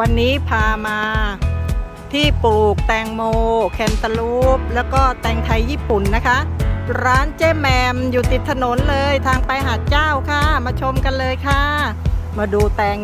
วันนี้พามาที่ปลูกแตงโม แคนตาลูป แล้วก็แตงไทยญี่ปุ่นนะคะ ร้านเจ๊แมมอยู่ติดถนนเลยทางไปหาดเจ้าค่ะ มาชมกันเลยค่ะ มาดูแตง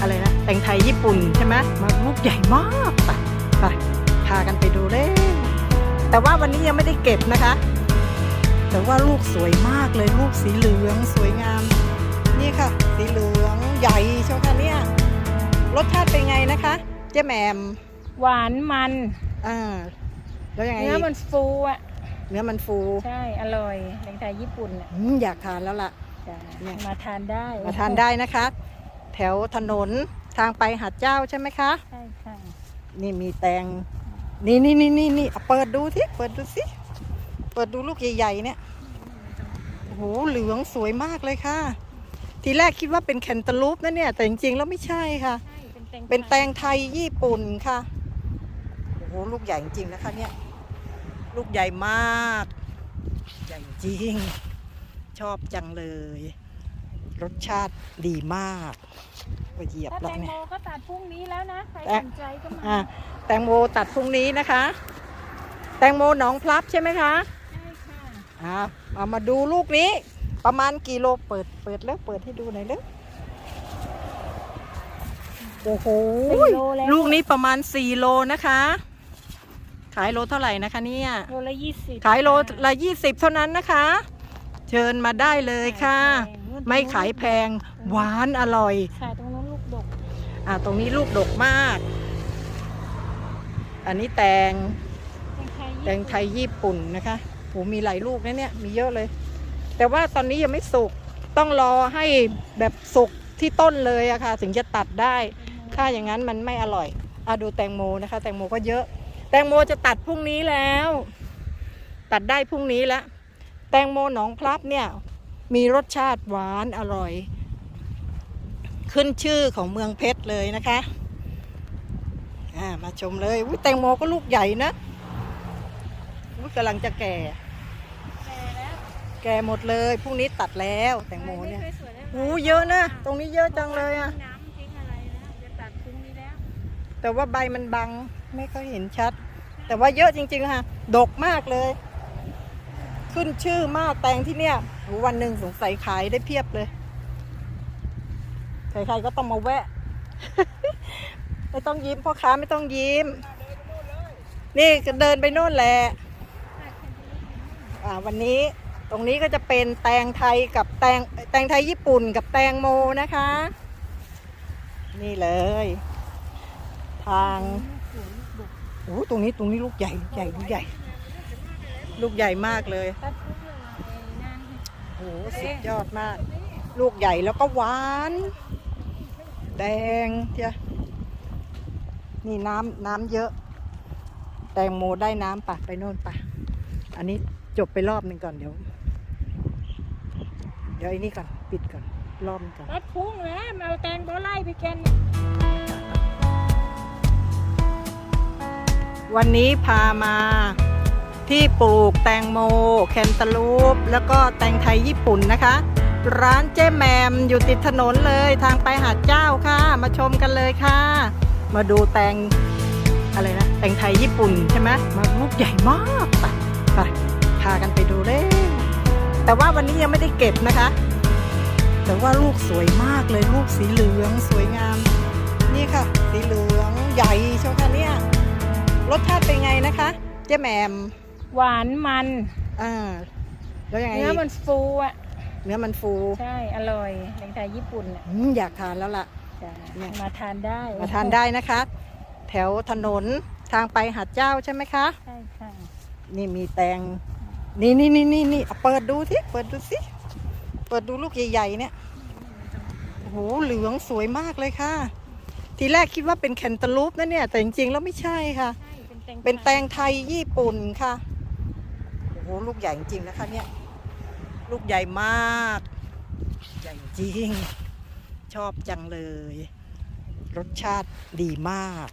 อะไรนะแตงไทยญี่ปุ่นใช่ไหมมาลูกใหญ่มากไปไปพากันไปดูเลยแต่ว่าวันนี้ยังไม่ได้เก็บนะคะ แต่ว่าลูกสวยมากเลยลูกสีเหลืองสวยงาม นี่ค่ะ สีเหลืองใหญ่ใช่ไหมคะเนี่ย รสชาติเป็นไงนะคะ เจ๊แหมมหวานมันอ่าแล้วยังไงเนื้ออีกมันฟูอะเนื้อมันฟูใช่อร่อยแตงไทยญี่ปุ่นอะอืมอยากทานแล้วล่ะ จ้ะเนี่ย มาทานได้มาทานได้นะคะ แถวถนนทางไปหาดเจ้าใช่ไหมคะ ใช่ค่ะนี่มีแตง นี่นี่นี่นี่นี่เอาเปิดดูสิเปิดดูสิเปิดดูลูกใหญ่ๆเนี่ยโอ้โหเหลืองสวยมากเลยค่ะ ทีแรกคิดว่าเป็นแคนตาลูปนะเนี่ย แต่จริงๆแล้วไม่ใช่ค่ะใช่ เป็นแตงเป็นแตงไทยญี่ปุ่นค่ะ โอ้โห ลูกใหญ่จริงๆนะคะเนี่ย ลูกใหญ่มาก ใหญ่จริง ชอบจังเลย รสชาติดีมากไปเหยียบถ้าแล้แตวงเนี่โมย ก็ตัดพรุ่งนี้แล้วนะ ใครแตะสนใจก็มาอะแตงโมตัดพรุ่งนี้นะคะ แตงโมหนองพลับใช่ไหมคะ ใช่ค่ะ อ่าเอามาดูลูกนี้ ประมาณกี่โลเปิดเปิดแล้วเปิดให้ดูหน่อยเร็ว โอ้โหเป็นโลแล้วลูกนี้ประมาณ 4 โลนะคะ ขายโลเท่าไหร่นะคะเนี่ย โลละยี่สิบขายโลละ 20 เท่านั้นนะคะ เชิญมาได้เลยค่ะ ไม่ขายแพงหวานอร่อย ขายตรงนู้นลูกดกอ่าตรงนี้ลูกดกมาก อันนี้แตง แตงไทยแตงไทยญี่ปุ่นนะคะโหมีหลายลูกนะเนี่ย มีเยอะเลย แต่ว่าตอนนี้ยังไม่สุก ต้องรอให้แบบสุกที่ต้นเลยอะค่ะ ถึงจะตัดได้ ถ้าอย่างนั้นมันไม่อร่อยอะดูแตงโมนะคะ แตงโมก็เยอะ แตงโมจะตัดพรุ่งนี้แล้ว ตัดได้พรุ่งนี้แล้วแตงโมหนองพลับเนี่ยมีรสชาติหวานอร่อย ขึ้นชื่อของเมืองเพชรเลยนะคะอ่ามาชมเลยอุ๊ยแตงโมก็ลูกใหญ่นะอุ๊ยกำลังจะแก่แก่แล้วแก่หมดเลยพรุ่งนี้ตัดแล้ว แตงโมเนี่ยไคสวได้ไหมโอ้เยอะนะ ตรงนี้เยอะจังเลยอะ แต่ว่าใบมันบังไม่ค่อยเห็นชัด แต่ว่าเยอะจริง ๆ ค่ะ ดกมากเลย ขึ้นชื่อมากแตงที่เนี่ยวันหนึ่งสงสัยขายได้เพียบเลยใครๆก็ต้องมาแวะ ไม่ต้องยิ้มพ่อค้าไม่ต้องยิ้ม นี่ก็เดินไปโน่นแหละวันนี้ตรงนี้ก็จะเป็นแตงไทยกับแตงแตงไทยญี่ปุ่นกับแตงโมนะคะ นี่เลย ทางโอ้ตรงนี้ตรงนี้ลูกใหญ่ลูกใหญ่ลูกใหญ่ ลูกใหญ่มากเลยตัดพรุ่งนี้โอ้สุดยอดมาก ลูกใหญ่แล้วก็หวาน แดงเจ้ะนี่น้ำน้ำเยอะ แตงโมได้น้ำปะไปโน่นปะอันนี้จบไปรอบหนึ่งก่อนเดี๋ยว เดี๋ยวไอ้นี่ก่อน ปิดก่อนรอบก่อนตัดพรุ่งแล้วเอาแตงโมไล่ไปแกน วันนี้พามาที่ปลูกแตงโม แคนตาลูป แล้วก็แตงไทยญี่ปุ่นนะคะ ร้านเจ๊แมมอยู่ติดถนนเลยทางไปหาดเจ้าค่ะ มาชมกันเลยค่ะ มาดูแตงอะไรนะ แตงไทยญี่ปุ่นใช่ไหมมาลูกใหญ่มากไปไปพากันไปดูเลยแต่ว่าวันนี้ยังไม่ได้เก็บนะคะ แต่ว่าลูกสวยมากเลยลูกสีเหลืองสวยงาม นี่ค่ะ สีเหลืองใหญ่ใช่ไหมคะเนี่ย รสชาติเป็นไงนะคะ เจ๊แหมมหวานมันอ่าแล้วยังไงเนื้ออีกมันฟูอะเนื้อมันฟูใช่อร่อยแตงไทยญี่ปุ่นอะอืมอยากทานแล้วล่ะ จ้ะเนี่ย มาทานได้มาทานได้นะคะ แถวถนนทางไปหาดเจ้าใช่ไหมคะ ใช่ค่ะนี่มีแตง นี่นี่นี่นี่นี่เอาเปิดดูสิเปิดดูสิ เปิดดูลูกใหญ่ๆเนี่ย โอ้โห เหลืองสวยมากเลยค่ะ ทีแรกคิดว่าเป็นแคนตาลูปนะเนี่ย แต่จริงๆ แล้วไม่ใช่ค่ะ ใช่เป็น แตงเป็นแตงไทยญี่ปุ่นค่ะโอ้โหลูกใหญ่จริงๆนะคะเนี่ยลูกใหญ่มาก ใหญ่จริง ชอบจังเลย รสชาติดีมาก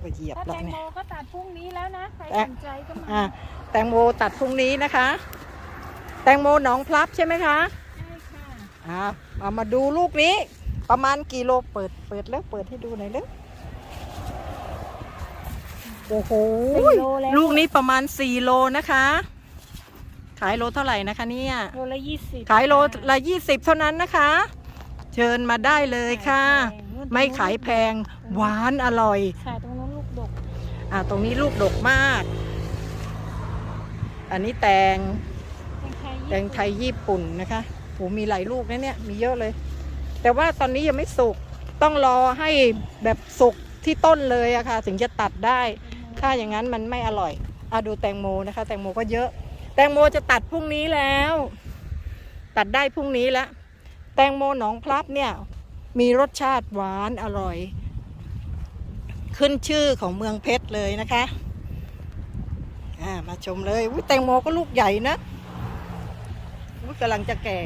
ไปเหยียบถ้าแล้วแตงเนี่โมยก็ตัดพรุ่งนี้แล้วนะใครแตะสนใจก็มาอะแตงโมตัดพรุ่งนี้นะคะ แตงโมหนองพลับใช่ไหมคะใช่ค่ะอ่าเอามาดูลูกนี้ปประมาณกี่โลเปิดเปิดแล้วเปิดให้ดูหน่อยเร็ว โอ้โหสี่โลแล้วลูกนี้ประมาณ 4 โลนะคะ ขายโลเท่าไหร่นะคะเนี่ยโลละยี่สิบขายโลละยี่สิบเท่านั้นนะคะ เชิญมาได้เลยค่ะ ไม่ขายแพงหวานอร่อยใช่ตรงนู้นลูกดกอ่าตรงนี้ลูกดกมาก อันนี้แตงแตงไทยแตงไทยญี่ปุ่นนะคะโหมีหลายลูกนะเนี่ยมีเยอะเลย แต่ว่าตอนนี้ยังไม่สุกต้องรอให้แบบสุกที่ต้นเลยอะค่ะ ถึงจะตัดได้ ถ้าอย่างนั้นมันไม่อร่อยอะดูแตงโมนะคะ แตงโมก็เยอะ แตงโมจะตัดพรุ่งนี้แล้ว ตัดได้พรุ่งนี้แล้วแตงโมหนองพลับเนี่ยมีรสชาติหวานอร่อย ขึ้นชื่อของเมืองเพชรเลยนะคะอ่ามาชมเลยอุ๊ยแตงโมก็ลูกใหญ่นะอุ๊ยกำลังจะแก่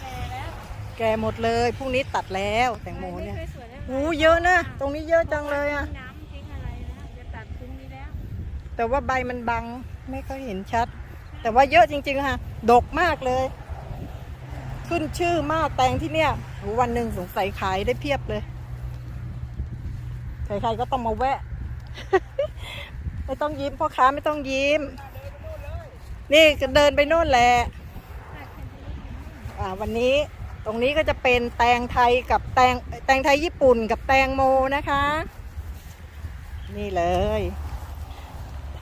แก่แล้ว แก่หมดเลยพรุ่งนี้ตัดแล้วแตงโมเนี่ยสวยๆแล้วโอ้เยอะนะ ตรงนี้เยอะจังเลยอะ แต่ว่าใบมันบังไม่ค่อยเห็นชัด แต่ว่าเยอะจริงๆค่ะ ดกมากเลย ขึ้นชื่อมากแตงที่เนี่ยวันหนึ่งสงสัยขายได้เพียบเลยใครๆก็ต้องมาแวะ ไม่ต้องยิ้มพ่อค้าไม่ต้องยิ้ม นี่ก็เดินไปโน่นแหละวันนี้ตรงนี้ก็จะเป็นแตงไทยกับแตงแตงไทยญี่ปุ่นกับแตงโมนะคะ นี่เลย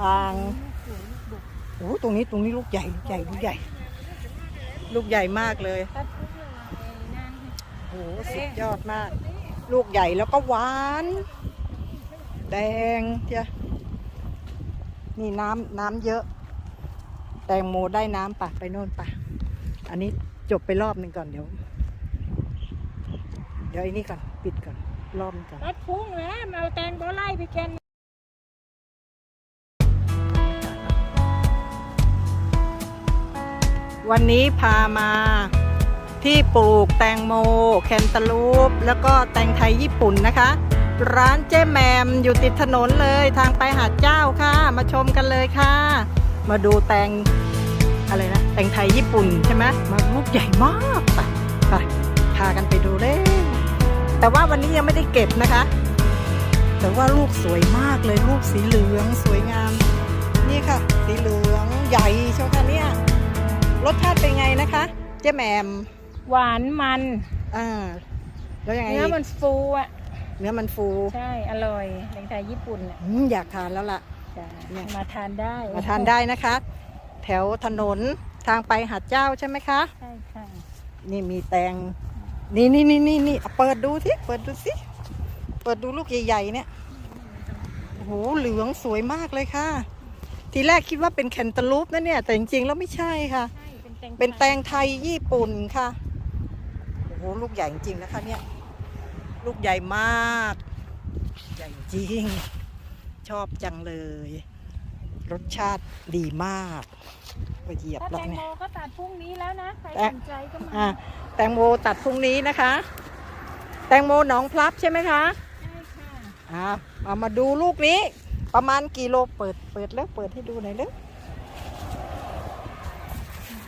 ทางโอ้ตรงนี้ตรงนี้ลูกใหญ่ลูกใหญ่ลูกใหญ่ ลูกใหญ่มากเลยโอ้โหสุดยอดมาก ลูกใหญ่แล้วก็หวาน แดงเจ้ะนี่น้ำน้ำเยอะ แตงโมได้น้ำปะไปโน่นปะอันนี้จบไปรอบหนึ่งก่อนเดี๋ยว เดี๋ยวไอ้นี่ก่อน ปิดก่อนรอบก่อนตัดพุ่งแล้วเอาแตงโมไล่ไปแกน วันนี้พามาที่ปลูกแตงโม แคนตาลูป แล้วก็แตงไทยญี่ปุ่นนะคะ ร้านเจ๊แมมอยู่ติดถนนเลยทางไปหาดเจ้าค่ะ มาชมกันเลยค่ะ มาดูแตงอะไรนะ แตงไทยญี่ปุ่นใช่ไหมมาลูกใหญ่มากไปไปพากันไปดูเลยแต่ว่าวันนี้ยังไม่ได้เก็บนะคะ แต่ว่าลูกสวยมากเลยลูกสีเหลืองสวยงาม นี่ค่ะ สีเหลืองใหญ่เชียวค่ะเนี่ย รสชาติเป็นไงนะคะ เจ๊แหมมหวานมันอ่าแล้วยังไงเนื้ออีกมันฟูอะเนื้อมันฟู ใช่ อร่อยแตงไทยญี่ปุ่นอะอืมอยากทานแล้วล่ะจ้ะเนี่ยมาทานได้ มาทานได้นะคะ แถวถนนทางไปหาดเจ้าใช่ไหมคะ ใช่ค่ะ นี่มีแตง นี่นี่นี่นี่นี่เอาเปิดดูสิเปิดดูสิเปิดดูลูกใหญ่ๆเนี่ยโอ้โหเหลืองสวยมากเลยค่ะ ทีแรกคิดว่าเป็นแคนตาลูปนะเนี่ย แต่จริงๆแล้วไม่ใช่ค่ะใช่ เป็นแตงเป็นแตงไทยญี่ปุ่นค่ะ โอ้โห ลูกใหญ่จริงๆนะคะ เนี่ย ลูกใหญ่มาก ใหญ่จริง ชอบจังเลย รสชาติดีมากก็เหยียบถ้าแล้แตวงเนี่โมยก็ตัดพรุ่งนี้แล้วนะ ใครแตะสนใจก็มาอะแตงโมตัดพรุ่งนี้นะคะ แตงโมหนองพลับใช่ไหมคะใช่ค่ะอ่าเอามาดูลูกนี้ ประมาณกี่โลเปิดเปิดแล้วเปิดให้ดูหน่อยเร็ว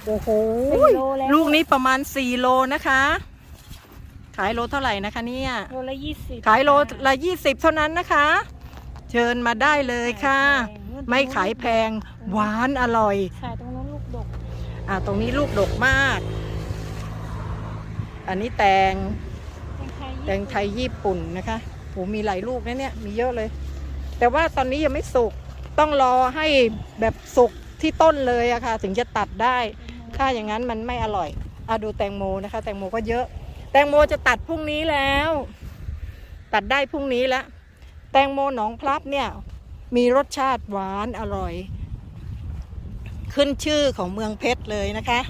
โอ้โหเป็นโลแล้วลูกนี้ประมาณ 4 โลนะคะ ขายโลเท่าไหร่นะคะเนี่ย โลละยี่สิบขายโลละยี่สิบเท่านั้นนะคะ เชิญมาได้เลยค่ะ ไม่ขายแพงหวานอร่อยใช่ตรงนู้นลูกดกอ่าตรงนี้ลูกดกมาก อันนี้แตง แตงไทยญี่แตปุ่นงไทยญี่ปุ่นนะคะโหมีหลายลูกนะเนี่ย มีเยอะเลย แต่ว่าตอนนี้ยังไม่สุก ต้องรอให้แบบสุกที่ต้นเลยอะค่ะ ถึงจะตัดได้ ถ้าอย่างนั้นมันไม่อร่อยอะดูแตงโมนะคะ แตงโมก็เยอะ แตงโมจะตัดพรุ่งนี้แล้ว ตัดได้พรุ่งนี้แล้วแตงโมหนองพลับเนี่ยมีรสชาติหวานอร่อย ขึ้นชื่อของเมืองเพชรเลยนะคะ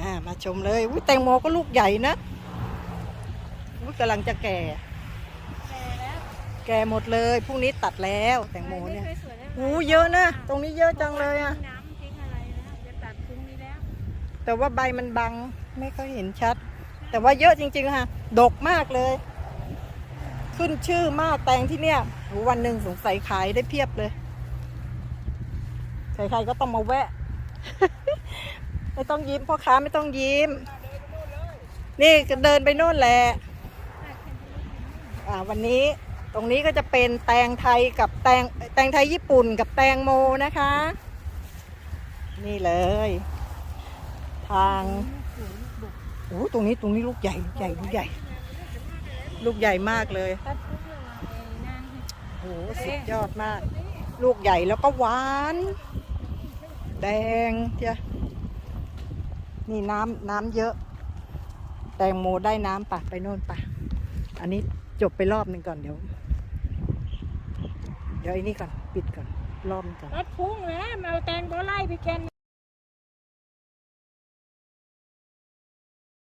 อ่ามาชมเลยอุ๊ยแตงโมก็ลูกใหญ่นะอุ๊ยกำลังจะแก่แก่แล้วแก่หมดเลยพรุ่งนี้ตัดแล้วแตงโมเนี่ยสวยๆแล้วโอ้เยอะนะ ตรงนี้เยอะจังเลยอะ แต่ว่าใบมันบังไม่ค่อยเห็นชัด แต่ว่าเยอะจริง ๆ ค่ะ ดกมากเลย ขึ้นชื่อมากแตงที่เนี่ยวันหนึ่งสงสัยขายได้เพียบเลยใครๆก็ต้องมาแวะ ไม่ต้องยิ้มพ่อค้าไม่ต้องยิ้ม นี่ก็เดินไปโน่นแหละวันนี้ตรงนี้ก็จะเป็นแตงไทยกับแตงแตงไทยญี่ปุ่นกับแตงโมนะคะ นี่เลย ทางโอ้ตรงนี้ตรงนี้ลูกใหญ่ลูกใหญ่ลูกใหญ่ ลูกใหญ่มากเลยโอ้สุดยอดมาก ลูกใหญ่แล้วก็หวาน แดงเจ้ะนี่น้ำน้ำเยอะ แตงโมได้น้ำปะไปโน่นปะอันนี้จบไปรอบหนึ่งก่อนเดี๋ยว เดี๋ยวไอ้นี่ก่อน ปิดก่อนรอบก่อนตัดพุ่งแล้วเอาแตงโมไล่ไปแกน